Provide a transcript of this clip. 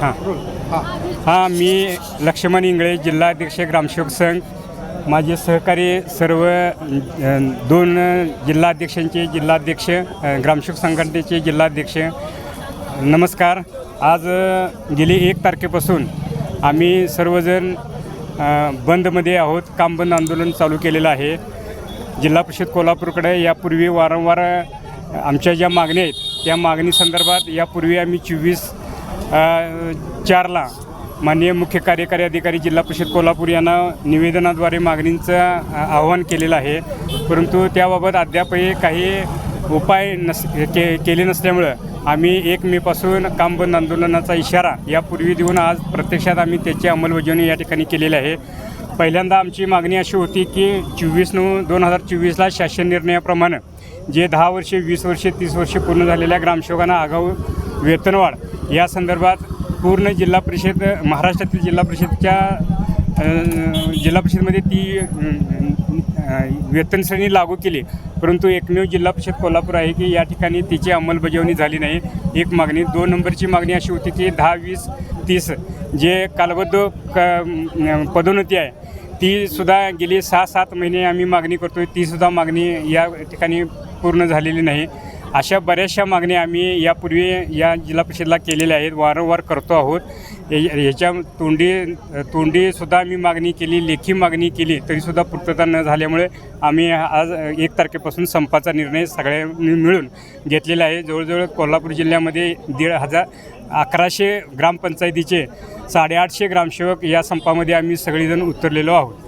हां. हां मी लक्ष्मण इंगळे जिल्हाध्यक्ष ग्रामसेवक संघ. माझे सहकारी सर्व दोन जिल्हाध्यक्षांचे जिल्हाध्यक्ष ग्रामसेवक संघटनेचे जिल्हाध्यक्ष नमस्कार. आज गेली एक तारखेपासून आम्ही सर्वजण बंदमध्ये आहोत. काम बंद आंदोलन चालू केलेलं आहे. जिल्हा परिषद कोल्हापूरकडे यापूर्वी वारंवार आमच्या ज्या मागण्या आहेत त्या मागणी संदर्भात यापूर्वी आम्ही चोवीस चारला माननीय मुख्य कार्यकारी अधिकारी जिल्हा परिषद कोल्हापूर यांना निवेदनाद्वारे मागणींचं आवाहन केलेलं आहे. परंतु त्याबाबत अद्यापही काही उपाय नस के केले नसल्यामुळं आम्ही एक मेपासून काम बंद आंदोलनाचा इशारा यापूर्वी देऊन आज प्रत्यक्षात आम्ही त्याची अंमलबजावणी या ठिकाणी केलेली आहे. पहिल्यांदा आमची मागणी अशी होती की चोवीस नऊ दोन हजार चोवीसला शासन निर्णयाप्रमाणे जे दहा वर्षे वीस वर्षे तीस वर्षे पूर्ण झालेल्या ग्रामसेवकांना आगाऊ वेतनवाढ. या संदर्भात पूर्ण जिल्हा परिषद महाराष्ट्रातील जिल्हा परिषदच्या जिल्हा परिषदमध्ये ती वेतनश्रेणी वेतन श्रेणी लागू केली. परंतु एकमेव जिल्हा परिषद कोल्हापूर आहे की या ठिकाणी तिची अंमलबजावणी झाली नाही. एक मागणी दोन नंबरची मागणी अशी होती की दहा वीस तीस जे कालबद्ध क पदोन्नती आहे ती सुद्धा गेली सहा सात महिने आम्ही मागणी करतो आहे तीसुद्धा मागणी या ठिकाणी पूर्ण झालेली नाही. अशा बऱ्याचशा मागण्या आम्ही यापूर्वी या जिल्हा परिषदला केलेल्या आहेत. वारंवार करतो आहोत. हे- ह्याच्या तोंडी तोंडीसुद्धा आम्ही मागणी केली लेखी मागणी केली तरीसुद्धा पूर्तता न झाल्यामुळे आम्ही आज एक तारखेपासून संपाचा निर्णय सगळ्यांनी मिळून घेतलेला आहे. जवळजवळ कोल्हापूर जिल्ह्यामध्ये दीड हजार अकराशे ग्रामपंचायतीचे साडेआठशे ग्रामसेवक या संपामध्ये आम्ही सगळेजण उतरलेलो आहोत.